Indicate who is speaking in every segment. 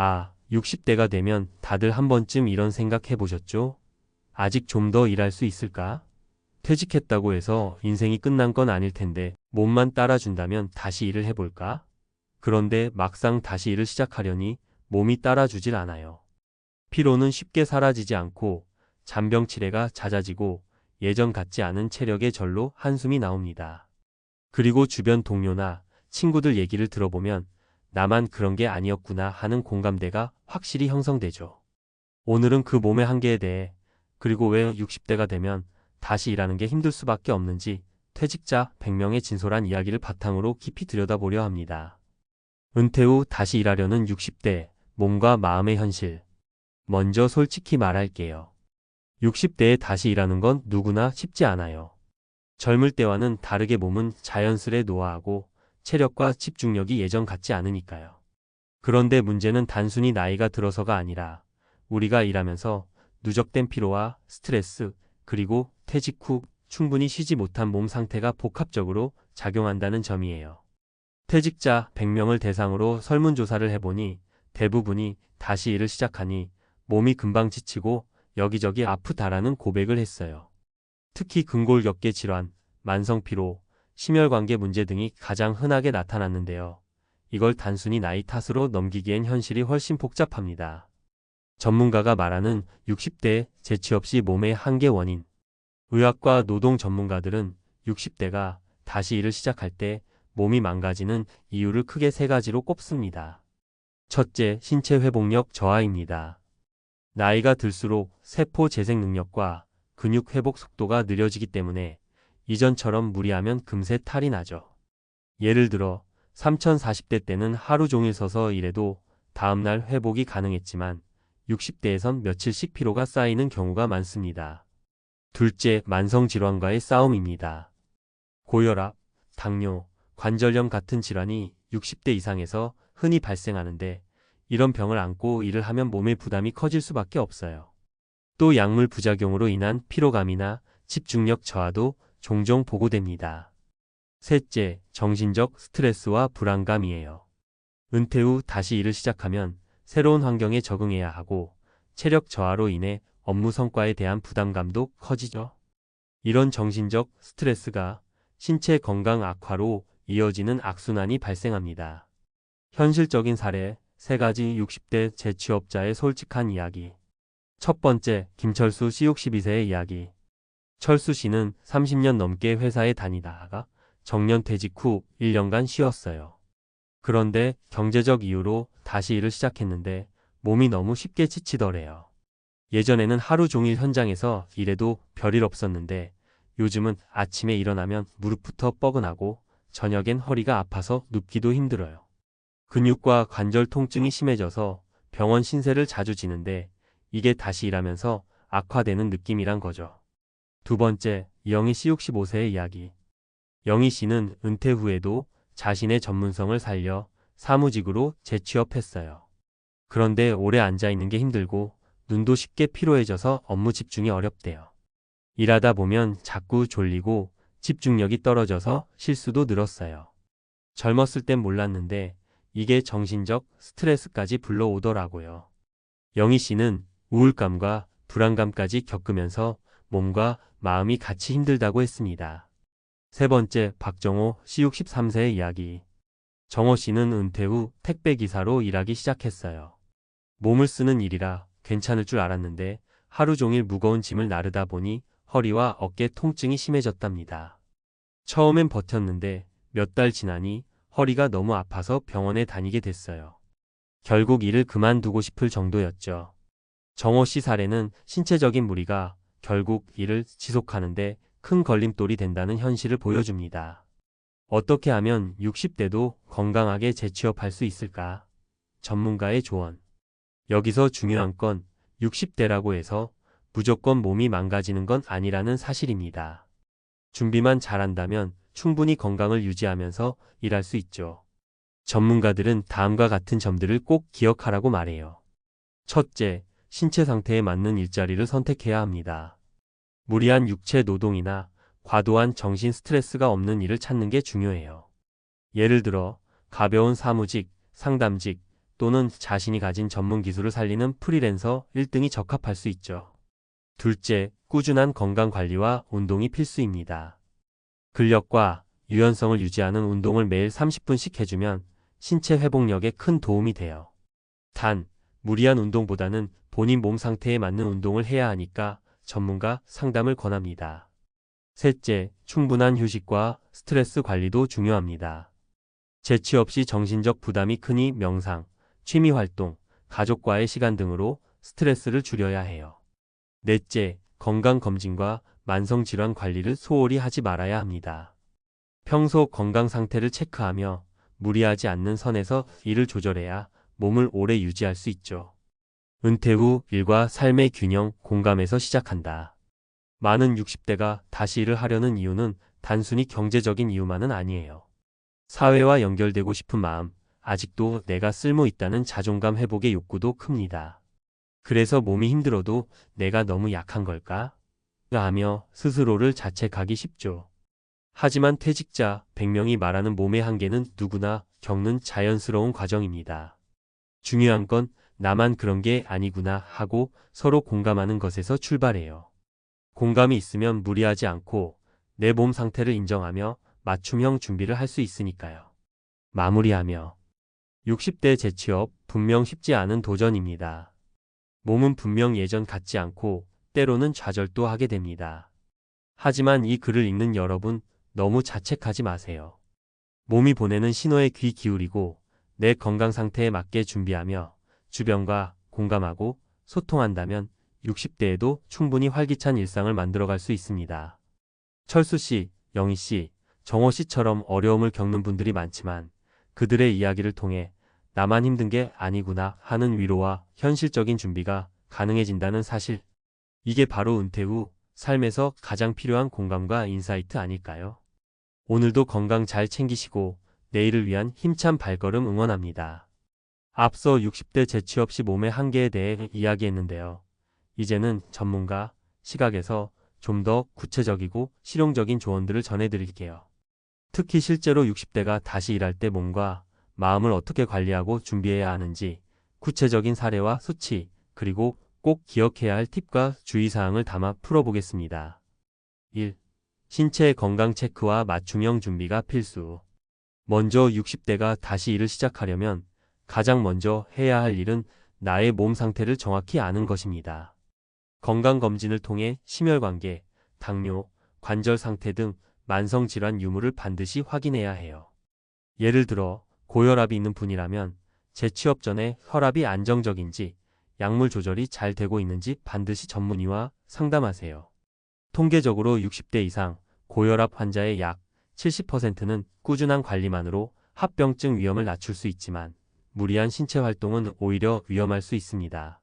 Speaker 1: 아, 60대가 되면 다들 한 번쯤 이런 생각 해보셨죠? 아직 좀 더 일할 수 있을까? 퇴직했다고 해서 인생이 끝난 건 아닐 텐데 몸만 따라준다면 다시 일을 해볼까? 그런데 막상 다시 일을 시작하려니 몸이 따라주질 않아요. 피로는 쉽게 사라지지 않고 잔병치레가 잦아지고 예전 같지 않은 체력의 절로 한숨이 나옵니다. 그리고 주변 동료나 친구들 얘기를 들어보면 나만 그런 게 아니었구나 하는 공감대가 확실히 형성되죠. 오늘은 그 몸의 한계에 대해 그리고 왜 60대가 되면 다시 일하는 게 힘들 수밖에 없는지 퇴직자 100명의 진솔한 이야기를 바탕으로 깊이 들여다보려 합니다. 은퇴 후 다시 일하려는 60대 몸과 마음의 현실. 먼저 솔직히 말할게요. 60대에 다시 일하는 건 누구나 쉽지 않아요. 젊을 때와는 다르게 몸은 자연스레 노화하고 체력과 집중력이 예전 같지 않으니까요. 그런데 문제는 단순히 나이가 들어서가 아니라 우리가 일하면서 누적된 피로와 스트레스, 그리고 퇴직 후 충분히 쉬지 못한 몸 상태가 복합적으로 작용한다는 점이에요. 퇴직자 100명을 대상으로 설문조사를 해보니 대부분이 다시 일을 시작하니 몸이 금방 지치고 여기저기 아프다라는 고백을 했어요. 특히 근골격계 질환, 만성피로, 심혈관계 문제 등이 가장 흔하게 나타났는데요. 이걸 단순히 나이 탓으로 넘기기엔 현실이 훨씬 복잡합니다. 전문가가 말하는 60대 재취 없이 몸의 한계 원인. 의학과 노동 전문가들은 60대가 다시 일을 시작할 때 몸이 망가지는 이유를 크게 세 가지로 꼽습니다. 첫째, 신체 회복력 저하입니다. 나이가 들수록 세포 재생 능력과 근육 회복 속도가 느려지기 때문에 이전처럼 무리하면 금세 탈이 나죠. 예를 들어 3040대 때는 하루 종일 서서 일해도 다음날 회복이 가능했지만 60대에선 며칠씩 피로가 쌓이는 경우가 많습니다. 둘째, 만성질환과의 싸움입니다. 고혈압, 당뇨, 관절염 같은 질환이 60대 이상에서 흔히 발생하는데 이런 병을 안고 일을 하면 몸의 부담이 커질 수밖에 없어요. 또 약물 부작용으로 인한 피로감이나 집중력 저하도 종종 보고됩니다. 셋째, 정신적 스트레스와 불안감이에요. 은퇴 후 다시 일을 시작하면 새로운 환경에 적응해야 하고 체력 저하로 인해 업무 성과에 대한 부담감도 커지죠. 이런 정신적 스트레스가 신체 건강 악화로 이어지는 악순환이 발생합니다. 현실적인 사례 세 가지 60대 재취업자의 솔직한 이야기. 첫 번째, 김철수 씨 62세의 이야기. 철수 씨는 30년 넘게 회사에 다니다가 정년 퇴직 후 1년간 쉬었어요. 그런데 경제적 이유로 다시 일을 시작했는데 몸이 너무 쉽게 지치더래요. 예전에는 하루 종일 현장에서 일해도 별일 없었는데 요즘은 아침에 일어나면 무릎부터 뻐근하고 저녁엔 허리가 아파서 눕기도 힘들어요. 근육과 관절 통증이 심해져서 병원 신세를 자주 지는데 이게 다시 일하면서 악화되는 느낌이란 거죠. 두 번째, 영희 씨 65세의 이야기. 영희 씨는 은퇴 후에도 자신의 전문성을 살려 사무직으로 재취업했어요. 그런데 오래 앉아 있는 게 힘들고 눈도 쉽게 피로해져서 업무 집중이 어렵대요. 일하다 보면 자꾸 졸리고 집중력이 떨어져서 실수도 늘었어요. 젊었을 땐 몰랐는데 이게 정신적 스트레스까지 불러오더라고요. 영희 씨는 우울감과 불안감까지 겪으면서 몸과 마음이 같이 힘들다고 했습니다. 세 번째, 박정호 씨 63세의 이야기. 정호 씨는 은퇴 후 택배기사로 일하기 시작했어요. 몸을 쓰는 일이라 괜찮을 줄 알았는데 하루 종일 무거운 짐을 나르다 보니 허리와 어깨 통증이 심해졌답니다. 처음엔 버텼는데 몇 달 지나니 허리가 너무 아파서 병원에 다니게 됐어요. 결국 일을 그만두고 싶을 정도였죠. 정호 씨 사례는 신체적인 무리가 결국 일을 지속하는데 큰 걸림돌이 된다는 현실을 보여줍니다. 어떻게 하면 60대도 건강하게 재취업할 수 있을까? 전문가의 조언. 여기서 중요한 건 60대라고 해서 무조건 몸이 망가지는 건 아니라는 사실입니다. 준비만 잘한다면 충분히 건강을 유지하면서 일할 수 있죠. 전문가들은 다음과 같은 점들을 꼭 기억하라고 말해요. 첫째, 신체 상태에 맞는 일자리를 선택해야 합니다. 무리한 육체 노동이나 과도한 정신 스트레스가 없는 일을 찾는 게 중요해요. 예를 들어 가벼운 사무직, 상담직, 또는 자신이 가진 전문 기술을 살리는 프리랜서 1등이 적합할 수 있죠. 둘째, 꾸준한 건강 관리와 운동이 필수입니다. 근력과 유연성을 유지하는 운동을 매일 30분씩 해주면 신체 회복력에 큰 도움이 돼요. 단, 무리한 운동보다는 본인 몸 상태에 맞는 운동을 해야 하니까 전문가 상담을 권합니다. 셋째, 충분한 휴식과 스트레스 관리도 중요합니다. 재치 없이 정신적 부담이 크니 명상, 취미 활동, 가족과의 시간 등으로 스트레스를 줄여야 해요. 넷째, 건강검진과 만성질환 관리를 소홀히 하지 말아야 합니다. 평소 건강 상태를 체크하며 무리하지 않는 선에서 일을 조절해야 몸을 오래 유지할 수 있죠. 은퇴 후 일과 삶의 균형, 공감에서 시작한다. 많은 60대가 다시 일을 하려는 이유는 단순히 경제적인 이유만은 아니에요. 사회와 연결되고 싶은 마음, 아직도 내가 쓸모 있다는 자존감 회복의 욕구도 큽니다. 그래서 몸이 힘들어도 내가 너무 약한 걸까? 하며 스스로를 자책하기 쉽죠. 하지만 퇴직자 100명이 말하는 몸의 한계는 누구나 겪는 자연스러운 과정입니다. 중요한 건 나만 그런 게 아니구나 하고 서로 공감하는 것에서 출발해요. 공감이 있으면 무리하지 않고 내 몸 상태를 인정하며 맞춤형 준비를 할 수 있으니까요. 마무리하며 60대 재취업 분명 쉽지 않은 도전입니다. 몸은 분명 예전 같지 않고 때로는 좌절도 하게 됩니다. 하지만 이 글을 읽는 여러분 너무 자책하지 마세요. 몸이 보내는 신호에 귀 기울이고 내 건강 상태에 맞게 준비하며 주변과 공감하고 소통한다면 60대에도 충분히 활기찬 일상을 만들어갈 수 있습니다. 철수 씨, 영희 씨, 정호 씨처럼 어려움을 겪는 분들이 많지만 그들의 이야기를 통해 나만 힘든 게 아니구나 하는 위로와 현실적인 준비가 가능해진다는 사실. 이게 바로 은퇴 후 삶에서 가장 필요한 공감과 인사이트 아닐까요? 오늘도 건강 잘 챙기시고 내일을 위한 힘찬 발걸음 응원합니다. 앞서 60대 재취업 시 몸의 한계에 대해 이야기했는데요. 이제는 전문가 시각에서 좀 더 구체적이고 실용적인 조언들을 전해드릴게요. 특히 실제로 60대가 다시 일할 때 몸과 마음을 어떻게 관리하고 준비해야 하는지 구체적인 사례와 수치, 그리고 꼭 기억해야 할 팁과 주의사항을 담아 풀어보겠습니다. 1. 신체 건강 체크와 맞춤형 준비가 필수. 먼저 60대가 다시 일을 시작하려면 가장 먼저 해야 할 일은 나의 몸 상태를 정확히 아는 것입니다. 건강검진을 통해 심혈관계, 당뇨, 관절 상태 등 만성질환 유무를 반드시 확인해야 해요. 예를 들어 고혈압이 있는 분이라면 재취업 전에 혈압이 안정적인지 약물 조절이 잘 되고 있는지 반드시 전문의와 상담하세요. 통계적으로 60대 이상 고혈압 환자의 약 70%는 꾸준한 관리만으로 합병증 위험을 낮출 수 있지만 무리한 신체 활동은 오히려 위험할 수 있습니다.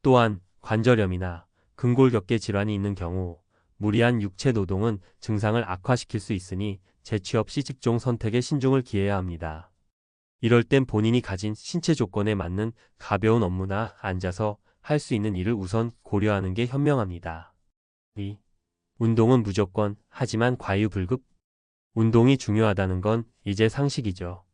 Speaker 1: 또한 관절염이나 근골격계 질환이 있는 경우 무리한 육체 노동은 증상을 악화시킬 수 있으니 재취업 시 직종 선택에 신중을 기해야 합니다. 이럴 땐 본인이 가진 신체 조건에 맞는 가벼운 업무나 앉아서 할 수 있는 일을 우선 고려하는 게 현명합니다. 2. 운동은 무조건 하지만 과유불급. 운동이 중요하다는 건 이제 상식이죠.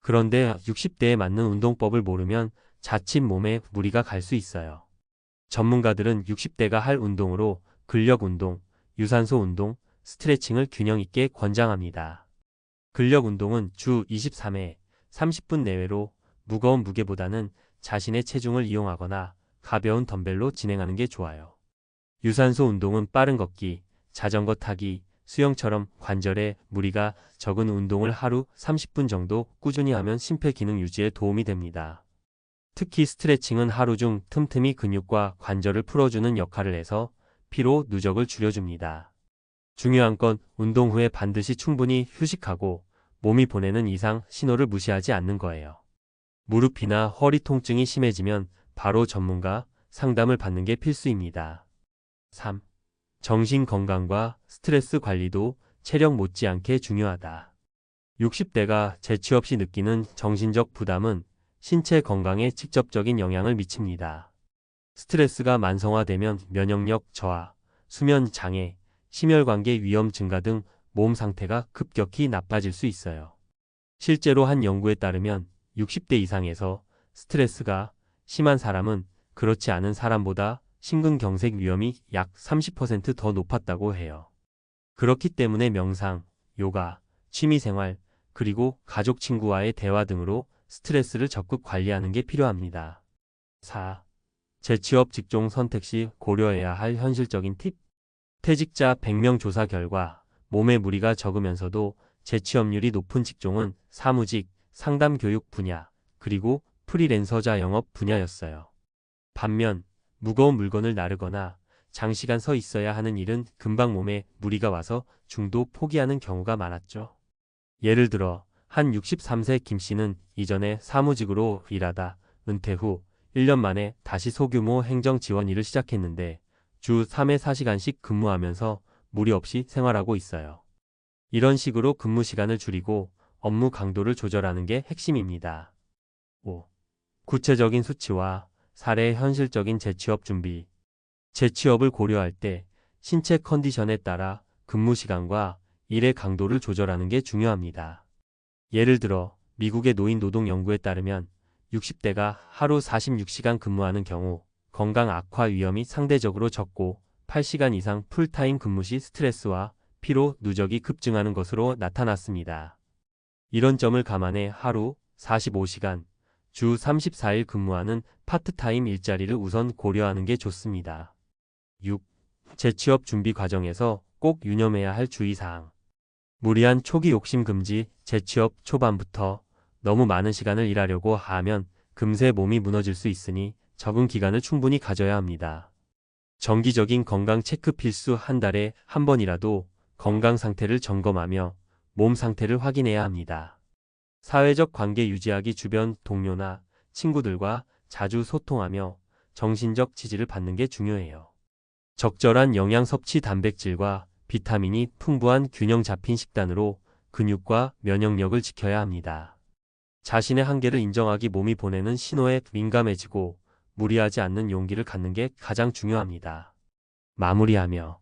Speaker 1: 그런데 60대에 맞는 운동법을 모르면 자칫 몸에 무리가 갈 수 있어요. 전문가들은 60대가 할 운동으로 근력 운동, 유산소 운동, 스트레칭을 균형 있게 권장합니다. 근력 운동은 주 23회 30분 내외로 무거운 무게보다는 자신의 체중을 이용하거나 가벼운 덤벨로 진행하는 게 좋아요. 유산소 운동은 빠른 걷기, 자전거 타기, 수영처럼 관절에 무리가 적은 운동을 하루 30분 정도 꾸준히 하면 심폐기능 유지에 도움이 됩니다. 특히 스트레칭은 하루 중 틈틈이 근육과 관절을 풀어주는 역할을 해서 피로 누적을 줄여줍니다. 중요한 건 운동 후에 반드시 충분히 휴식하고 몸이 보내는 이상 신호를 무시하지 않는 거예요. 무릎이나 허리 통증이 심해지면 바로 전문가 상담을 받는 게 필수입니다. 3. 정신 건강과 스트레스 관리도 체력 못지않게 중요하다. 60대가 재취 없이 느끼는 정신적 부담은 신체 건강에 직접적인 영향을 미칩니다. 스트레스가 만성화되면 면역력 저하, 수면 장애, 심혈관계 위험 증가 등 몸 상태가 급격히 나빠질 수 있어요. 실제로 한 연구에 따르면 60대 이상에서 스트레스가 심한 사람은 그렇지 않은 사람보다 심근경색 위험이 약 30%더 높았다고 해요. 그렇기 때문에 명상, 요가, 취미생활, 그리고 가족 친구와의 대화 등으로 스트레스를 적극 관리하는 게 필요합니다. 4. 재취업 직종 선택 시 고려해야 할 현실적인 팁. 퇴직자 100명 조사 결과 몸에 무리가 적으면서도 재취업률이 높은 직종은 사무직, 상담 교육 분야, 그리고 프리랜서자 영업 분야였어요. 반면 무거운 물건을 나르거나 장시간 서 있어야 하는 일은 금방 몸에 무리가 와서 중도 포기하는 경우가 많았죠. 예를 들어 한 63세 김 씨는 이전에 사무직으로 일하다 은퇴 후 1년 만에 다시 소규모 행정 지원 일을 시작했는데 주 3회 4시간씩 근무하면서 무리 없이 생활하고 있어요. 이런 식으로 근무 시간을 줄이고 업무 강도를 조절하는 게 핵심입니다. 5. 구체적인 수치와 사례의 현실적인 재취업 준비. 재취업을 고려할 때 신체 컨디션에 따라 근무 시간과 일의 강도를 조절하는 게 중요합니다. 예를 들어 미국의 노인 노동 연구에 따르면 60대가 하루 46시간 근무하는 경우 건강 악화 위험이 상대적으로 적고 8시간 이상 풀타임 근무 시 스트레스와 피로 누적이 급증하는 것으로 나타났습니다. 이런 점을 감안해 하루 45시간, 주 34일 근무하는 파트타임 일자리를 우선 고려하는 게 좋습니다. 6. 재취업 준비 과정에서 꼭 유념해야 할 주의사항. 무리한 초기 욕심 금지, 재취업 초반부터 너무 많은 시간을 일하려고 하면 금세 몸이 무너질 수 있으니 적응 기간을 충분히 가져야 합니다. 정기적인 건강 체크 필수 한 달에 한 번이라도 건강 상태를 점검하며 몸 상태를 확인해야 합니다. 사회적 관계 유지하기 주변 동료나 친구들과 자주 소통하며 정신적 지지를 받는 게 중요해요. 적절한 영양 섭취 단백질과 비타민이 풍부한 균형 잡힌 식단으로 근육과 면역력을 지켜야 합니다. 자신의 한계를 인정하기 몸이 보내는 신호에 민감해지고 무리하지 않는 용기를 갖는 게 가장 중요합니다. 마무리하며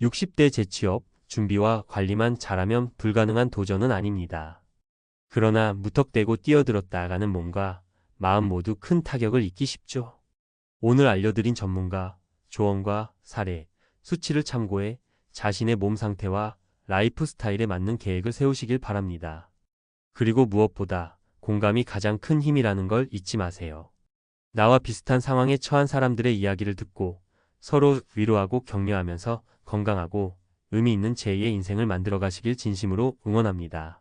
Speaker 1: 60대 재취업 준비와 관리만 잘하면 불가능한 도전은 아닙니다. 그러나 무턱대고 뛰어들었다 가는 몸과 마음 모두 큰 타격을 입기 쉽죠. 오늘 알려드린 전문가, 조언과 사례, 수치를 참고해 자신의 몸 상태와 라이프 스타일에 맞는 계획을 세우시길 바랍니다. 그리고 무엇보다 공감이 가장 큰 힘이라는 걸 잊지 마세요. 나와 비슷한 상황에 처한 사람들의 이야기를 듣고 서로 위로하고 격려하면서 건강하고 의미 있는 제2의 인생을 만들어 가시길 진심으로 응원합니다.